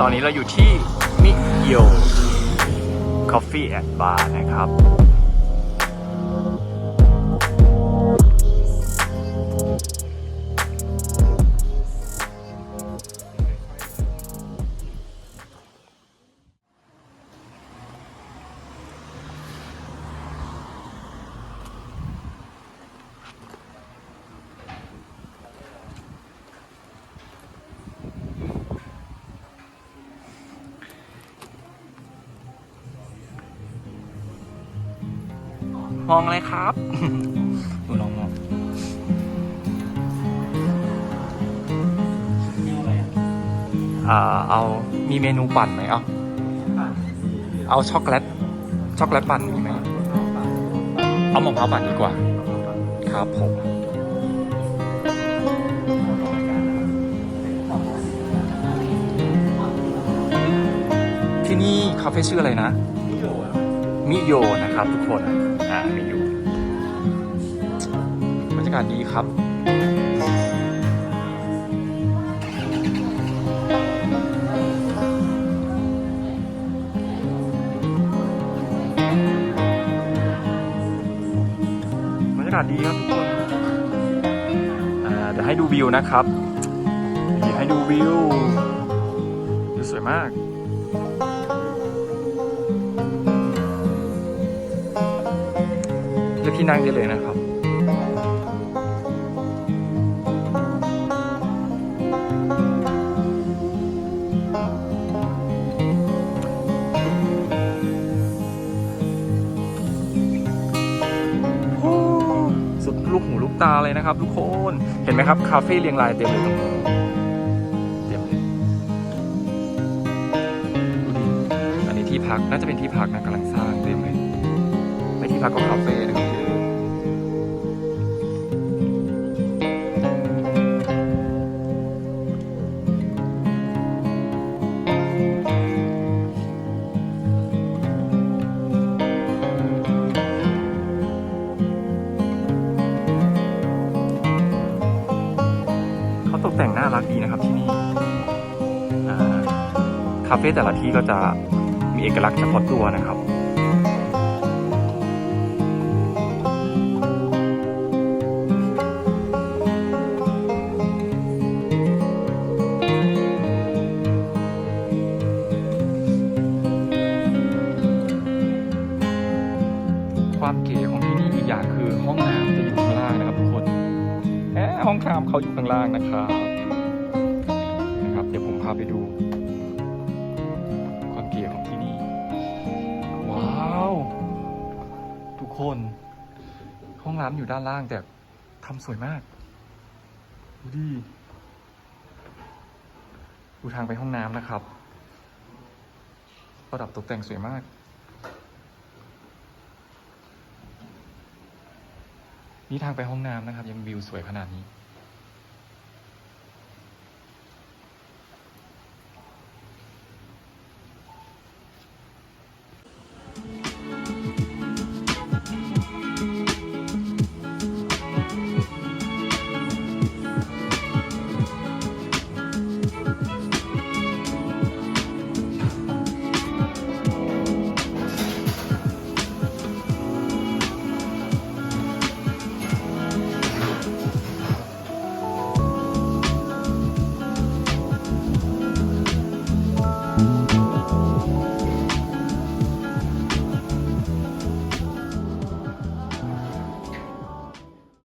ตอนนี้เราอยู่ที่มิโย Coffee and Bar นะครับ มองอะไรครับดูน้องมองอ่าเอามีเมนูปั่นไหมเอาเอาช็อกโกแลตช็อกโกแลตปั่นมีไหมเอามะพร้าวปั่นดีกว่า ครับผมที่นี่คาเฟ่ชื่ออะไรนะ มิโยนะครับทุกคนอ่ามิโยบรรยากาศดีครับบรรยากาศดีครับทุกคนอ่าเดี๋ยวให้ดูวิวนะครับให้ดูวิววิวสวยมาก ที่นั่งได้เลยนะครับโอ้สุดลูกหูลูกตาเลยนะครับ ทุกคน เห็นไหมครับ คาเฟ่เรียงรายเต็มเลยตรงนี้เต็มเลยอันนี้ที่พักน่าจะเป็นที่พักนะกำลังสร้างเต็มเลยไม่ที่พักก็คาเฟ่ รับเขาตกแต่งน่ารักดีนะครับที่นี่คาเฟ่แต่ละที่ก็จะมีเอกลักษณ์เฉพาะตัวนะครับความเก๋ของที่นี่อีกอย่างคือห้องน้ำจะอยู่ข้างล่างนะครับทุกคนแหมห้องน้ำเขาอยู่ข้างล่างนะครับ พาไปดู ความเก๋ของที่นี่ ว้าว ทุกคน ห้องน้ำอยู่ด้านล่างแต่ทำสวยมาก ดูดิดูทางไปห้องน้ำนะครับ ประดับตกแต่งสวยมาก นี่ทางไปห้องน้ำนะครับ ยังวิวสวยขนาดนี้